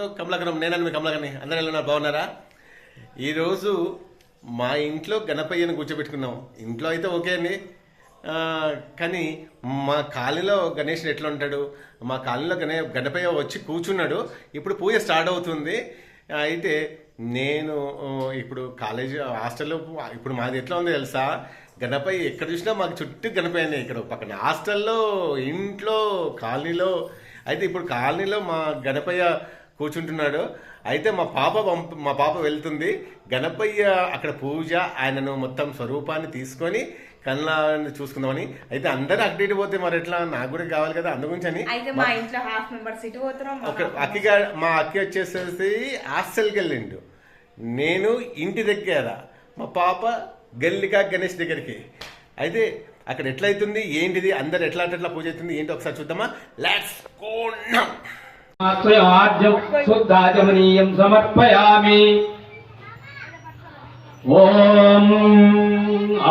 To Kamalakaram నేనని మీ కమలాకర్ని అందరూ ఎలా ఉన్నారు? బాగున్నారా ఈరోజు మా ఇంట్లో గణపయ్యను కూర్చోబెట్టుకున్నాం. ఇంట్లో అయితే ఓకే అండి. కానీ మా కాలనీలో గణేష్ ఎట్లా ఉంటాడు? మా కాలనీలో గణే గణపయ్య వచ్చి కూర్చున్నాడు. ఇప్పుడు పూజ స్టార్ట్ అవుతుంది. అయితే నేను ఇప్పుడు కాలేజ్ హాస్టల్లో ఇప్పుడు మాది ఎట్లా ఉంది తెలుసా? గణపయ్య ఎక్కడ చూసినా మాకు చుట్టూ గణపయ్యనే ఇక్కడ పక్కన హాస్టల్లో ఇంట్లో కాలనీలో. అయితే ఇప్పుడు కాలనీలో మా గణపయ్య కూర్చుంటున్నాడు. అయితే మా పాప మా పాప వెళ్తుంది. గణపయ్య అక్కడ పూజ ఆయనను మొత్తం స్వరూపాన్ని తీసుకొని కళ్ళని చూసుకుందామని. అయితే అందరూ అక్కడ ఇటు పోతే మరి ఎట్లా? నాకు కూడా కావాలి కదా అందు గురించి అయితే మా ఇంట్లో హాఫ్ మెంబర్స్ ఇటు పోతున్నాం మా ఒక half అక్కిగా మా అక్కి వచ్చేసేసి హాస్టల్కి వెళ్ళిండు. నేను ఇంటి దగ్గర మా పాప గల్లిగా గణేష్ దగ్గరికి. అయితే అక్కడ ఎట్లయితుంది? ఏంటిది? అందరు ఎట్లా అంటే ఎట్లా పూజ అవుతుంది? ఏంటి? ఒకసారి చూద్దామా? లెట్స్ గో నౌ ఆశ్రయాద్యం శుద్ధాచమనీయం సమర్పయామి. ఓం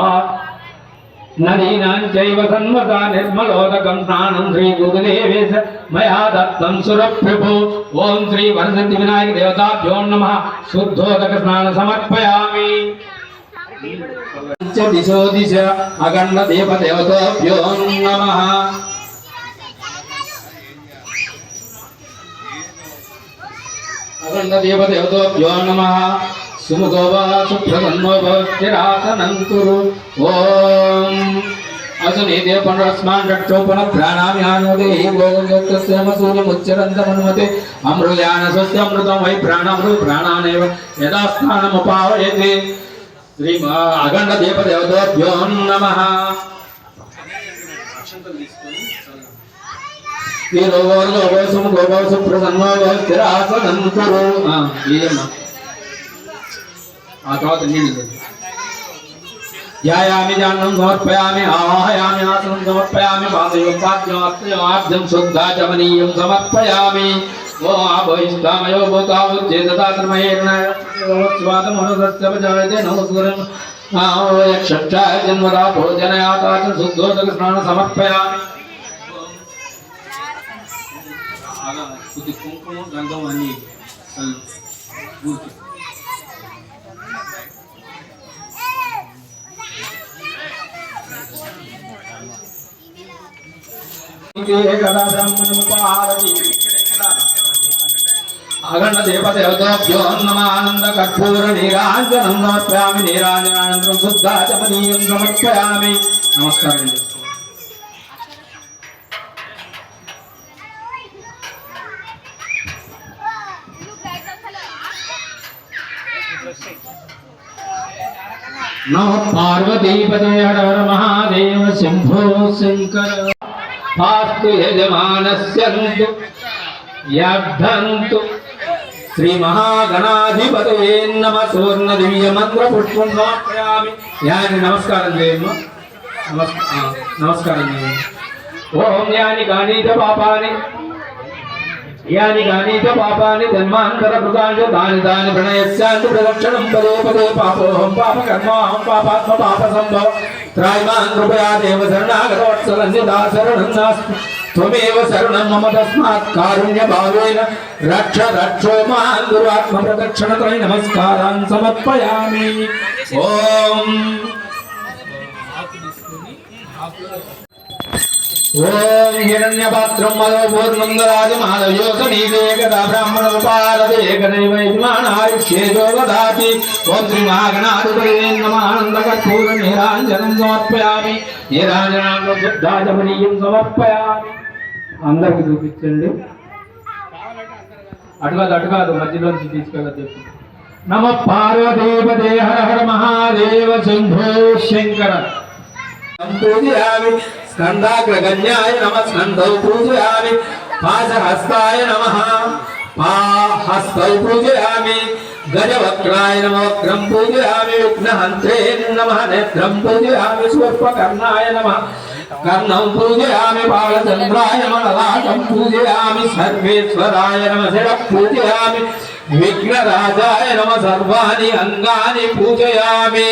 ఆ నదీనాం చైవ సన్వసా నిర్మలోదకం స్నానం శ్రీ గురుదేవేశ మయా దత్తం సురప్రభు ఓం శ్రీ వరసంతి వినాయక దేవతాభ్యో నమ. శుద్ధోదక స్నాన సమర్పయామి. దిశో దిశ అగండ దేవ దేవతాభ్యో నమ. అఖండ దేవదేవతోభ్యో నమ. సుముఖో వా సుప్రసన్నో భవత్యరాసనం కురు. ఓం. అసునీతే పునరస్మాన్ ప్రాణామి ఆనోదే భోగసూర్యముచ్చరంతమనుమతే అమృయాన స్వస్య అమృతం వై ప్రాణమృ ప్రాణానేవ. యథాస్థానముపావయతి శ్రీ అఖండ దేవదేవతోభ్యో నమ. స్థిరోర్గోసం గోగోసు ప్రసన్నో స్థిరాసనం కురు ఆ, ఇదేమ్మా ఆ తర్వాత నీళ్ళు ధ్యాయామి జానం సమర్పయామి ఆవాహయామి ఆసనం సమర్పయామి పాదయం పాద్యం అత్యమాద్యం శుద్ధాచమనీయం సమర్పయామి ఓ ఆభయిష్టామయో భూతావుచ్చేదాత్రమయేన స్వాతమనుదస్య జాయతే నమస్కరం యక్షక్షాయ జన్మదా భోజనయాతాచ శుద్ధోదక స్నాన సమర్పయామి కొద్ది కుంకుమ గంధం అన్ని ఊరికి. అగండ దేవదేవతాభ్యో నమ కర్పూర నీరాంజనం సమర్పయామి నీరాంజనానందరం శుద్ధాచమనీయం సమర్పయామి. నమస్కారం అండి. నమ పార్వతీపదే మహాదేవ శంభో శంకర పాస్తు యజమానస్యంతు యద్ధంతు శ్రీ మహాగణాధిపతయే నమ సువర్ణ దివ్య మంత్ర పుష్పం సమర్పయామి యాని నమస్కారం చేయమ్మ నమస్ నమస్కారం చేయండి ఓం యాని కానీత పాపాని యాని గానీచ పాపాని జన్మాంతర కృతాంశ దాని దాని ప్రణయస్యాంతి ప్రదక్షిణం పదే పదే పాపోహం పాప కర్మాహం పాపాత్మ పాప సంభవ త్రాయిమాన్ కృపయా దేవ శరణాగతవత్సలంజితా శరణం నాస్తి త్వమేవ శరణం మమ తస్మాత్ కారుణ్య భావేన రక్ష రక్షో మాం గురువాత్మ ప్రదక్షిణత్రయ నమస్కారాన్ సమర్పయామి ఓం హిరణ్యపాత్రం మదో పూర్ణందరాజ మాధవ్యోగనీవేకదా బ్రాహ్మణ ఓం శ్రీ మహాగణాధిపతి నీరాంజనం సమర్పయామి. నీరాంజనాంగ సమర్పయామి అందరికి చూపించండి. అటుకాదు అటుకాదు మధ్యలోంచి తీసుకెళ్ళదు నమ పార్వదేవదే హర హర మహాదేవ శంభో శంకర. స్కందాగ్రగణ్యాయ నమ స్కందౌ పూజయామి పాశహస్తాయ నమ పాహస్తౌ పూజయామి గజవక్రాయ నమ వక్రం పూజయామి విఘ్నహంత్రే నమ నేత్రం పూజయామి స్వర్పకర్ణాయ నమ కర్ణం పూజయామి బాలచంద్రాయ నమ పూజయామి సర్వేశ్వరాయ నమ శిర పూజయామి విఘ్నరాజాయ నమ సర్వాణి అంగాని పూజయామి.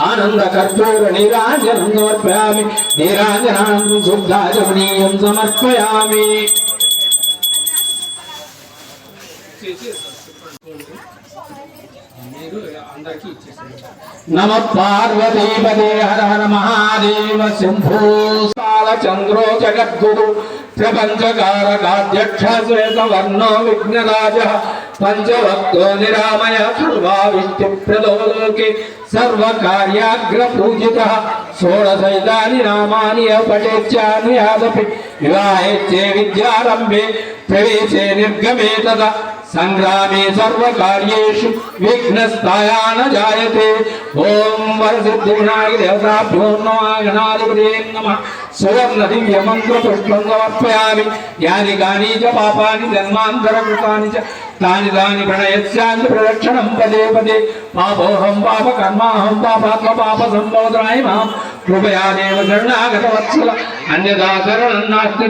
ఆనంద కర్పూర నీరాంజనం సమర్పయామి నీరాంజనానందం శుద్ధాచమనీయం సమర్పయామి నమ పార్వతీపదే హర హర మహాదేవ శంభో కాల చంద్రో జగద్గురు ప్రపంచకారకాధ్యక్ష శ్వేతవర్ణో విఘ్నరాజ పంచవక్తో నిరామయ సర్వావిష్టి సర్వకార్యాగ్ర పూజిత షోడశైతాని నామాని అపటేచ్చాను యాదపి వివాహేచ్చే విద్యారంభే ప్రవేశే నిర్గమే తద. సంగ్రామే సర్వకార్యేషు విఘ్నస్తాయాన జాయతే ఓం వరసిద్ధి వినాయక దేవతాభ్యో నమః గణాధిపతే సువర్ణ దివ్య మంత్ర పుష్పం సమర్పయామి యాని గాని చ పాపాని జన్మాంతర కృతాని చ తాని తాని ప్రణయస్యాంతి ప్రదక్షిణం పదే పదే పాపోహం పాప కర్మాహం పాపాత్మ పాప సంబోధనాయ మాం కృపయా దేవ శరణాగత వత్సల అన్యదా శరణం నాస్తి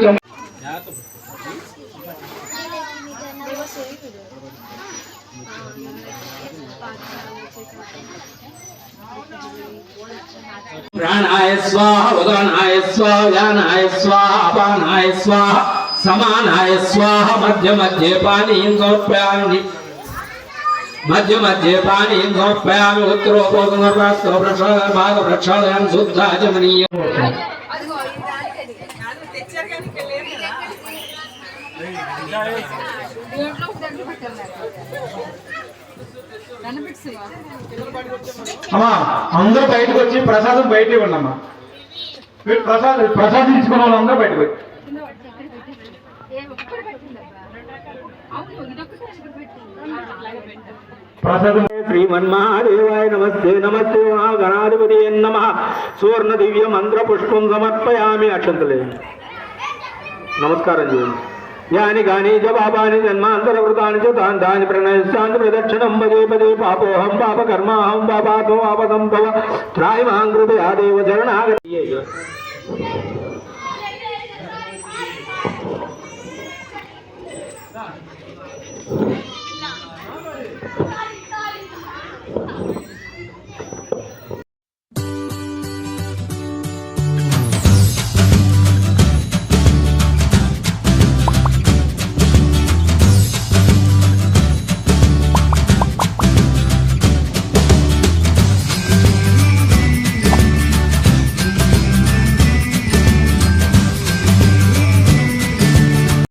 ప్రాణాయ స్వాహ ఉదానాయ స్వాహ యానాయ స్వాహ అపానాయ స్వాహ సమానాయ స్వాహ మధ్య మధ్య పానీయం సమర్పయామి. మధ్య మధ్య పానీయం సమర్పయామి. ఉత్తరోపోగమర్పాస్తో ప్రక్షాళ భాగ ప్రక్షాళయామి శుద్ధాచమనీయ. అమ్మా అందరూ బయటకు వచ్చి ప్రసాదం బయట ఇవ్వండి అమ్మా. మీరు ప్రసాదం ప్రసాదం తీసుకున్న వాళ్ళందరూ బయటకు వచ్చి. ప్రసాదం. శ్రీమన్మహాదేవాయ నమస్తే నమస్తే మహాగణాధిపతి నమ. సువర్ణ దివ్య మంత్ర పుష్పం సమర్పయామి అక్షంతలే. నమస్కారం చేయండి. యాని గాని జవాబాని పాపాని జన్మాంతర కృతాని చ తాన్ దాని ప్రణయశాంతి ప్రదక్షిణం పదే పదే పాపోహం పాప కర్మాహం పాపాతో పాప సంభవ త్రాయి మాం కృపయా దేవ శరణాగతి